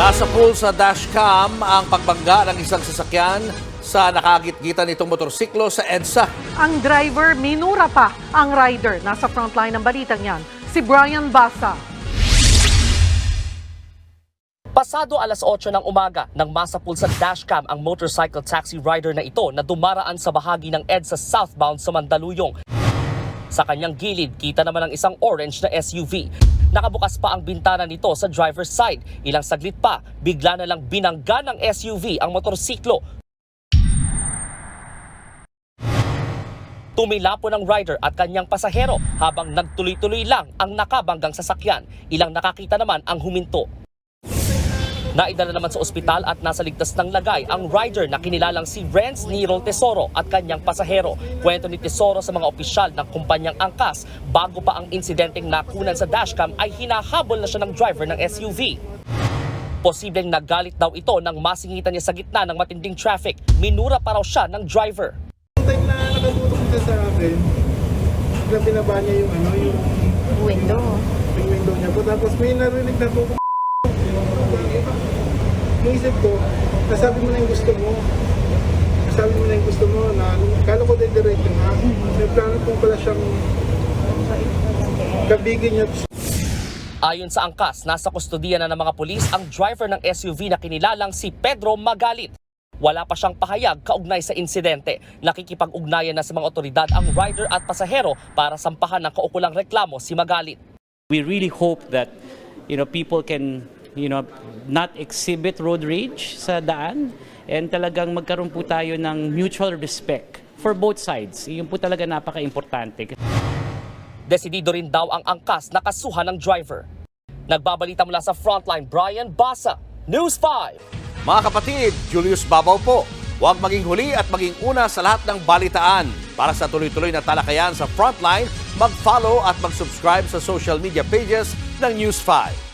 Nasa pool sa dashcam ang pagbangga ng isang sasakyan sa nakagitgitan nitong motorsiklo sa EDSA. Ang driver minura pa ang rider. Nasa frontline ng balitang yan, si Brian Basa. Pasado alas 8 ng umaga nang masapul sa dashcam ang motorcycle taxi rider na ito na dumaraan sa bahagi ng EDSA southbound sa Mandaluyong. Sa kanyang gilid, kita naman ang isang orange na SUV. Nakabukas pa ang bintana nito sa driver's side. Ilang saglit pa, bigla na lang binangga ng SUV ang motorsiklo. Tumila po ng rider at kanyang pasahero habang nagtuloy-tuloy lang ang nakabanggang sasakyan. Ilang nakakita naman ang huminto. Naidala naman sa ospital at nasa ligtas ng lagay ang rider na kinilalang si Renz Nirol Tesoro at kanyang pasahero. Kwento ni Tesoro sa mga opisyal ng kumpanyang angkas, bago pa ang insidenteng nakunan sa dashcam ay hinahabol na siya ng driver ng SUV. Posibleng nagalit daw ito nang masingitan niya sa gitna ng matinding traffic. Minura pa raw siya ng driver. Time na nakatulong siya sa akin, bigla binaba niya yung ano, yung window. yung window niya po. Tapos may narinig na po. Naisip ko, nasabi mo na yung gusto mo. Nasabi mo na yung gusto mo na kala ko din diretso nga. May plano po pala siyang kabigin niya. Ayon sa angkas, nasa kustodiya na ng mga pulis ang driver ng SUV na kinilalang si Pedro Magalit. Wala pa siyang pahayag kaugnay sa insidente. Nakikipag-ugnayan na sa mga otoridad ang rider at pasahero para sampahan ng kaukulang reklamo si Magalit. We really hope that you know people can you know not exhibit road rage sa daan and talagang magkaroon po tayo ng mutual respect for both sides. Iyon po talaga napaka-importante. Desidido rin daw ang angkas na kasuhan ng driver. Nagbabalita mula sa frontline, Brian Basa, News 5. Mga kapatid, Julius Babaw po. Huwag maging huli at maging una sa lahat ng balitaan. Para sa tuloy-tuloy na talakayan sa Frontline, mag-follow at mag-subscribe sa social media pages ng News 5.